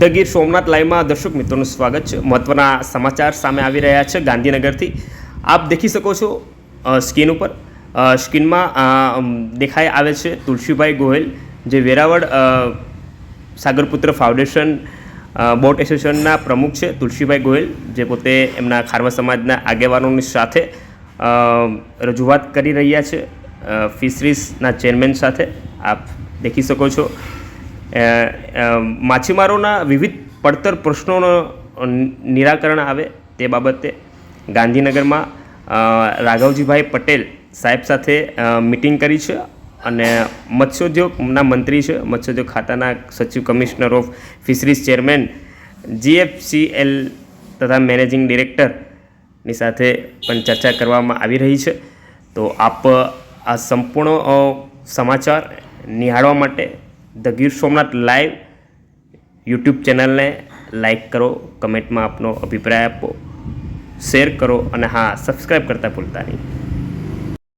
The Gir Somnath લાઈવમાં દર્શક મિત્રોનું સ્વાગત છે. મહત્વના સમાચાર સામે આવી રહ્યા છે ગાંધીનગરથી. આપ દેખી શકો છો સ્કીન ઉપર. સ્કીનમાં દેખાઈ આવે છે તુલસીભાઈ ગોહિલ, જે વેરાવળ સાગરપુત્ર ફાઉન્ડેશન બોટ એસોસિએશનના પ્રમુખ છે તુલસીભાઈ ગોહિલ, જે પોતે એમના ખારવા સમાજના આગેવાનોની સાથે રજૂઆત કરી રહ્યા છે. ફિશરીઝના ચેરમેન સાથે આપ દેખી શકો છો. માછીમારોના વિવિધ પડતર પ્રશ્નોનો નિરાકરણ આવે તે બાબતે ગાંધીનગરમાં રાઘવજીભાઈ પટેલ સાહેબ સાથે મિટિંગ કરી છે અને મત્સ્યોદ્યોગના મંત્રી છે, મત્સ્યોદ્યોગ ખાતાના સચિવ commissioner of fisheries chairman, GFCL તથા મેનેજિંગ ડિરેક્ટરની સાથે પણ ચર્ચા કરવામાં આવી રહી છે. તો આપ આ સંપૂર્ણ સમાચાર નિહાળવા માટે the Gir Somnath live YouTube ચેનલને લાઈક કરો, કમેન્ટમાં આપનો અભિપ્રાય આપો, શેર કરો અને હા સબસ્ક્રાઈબ કરતાં ભૂલતા નહીં.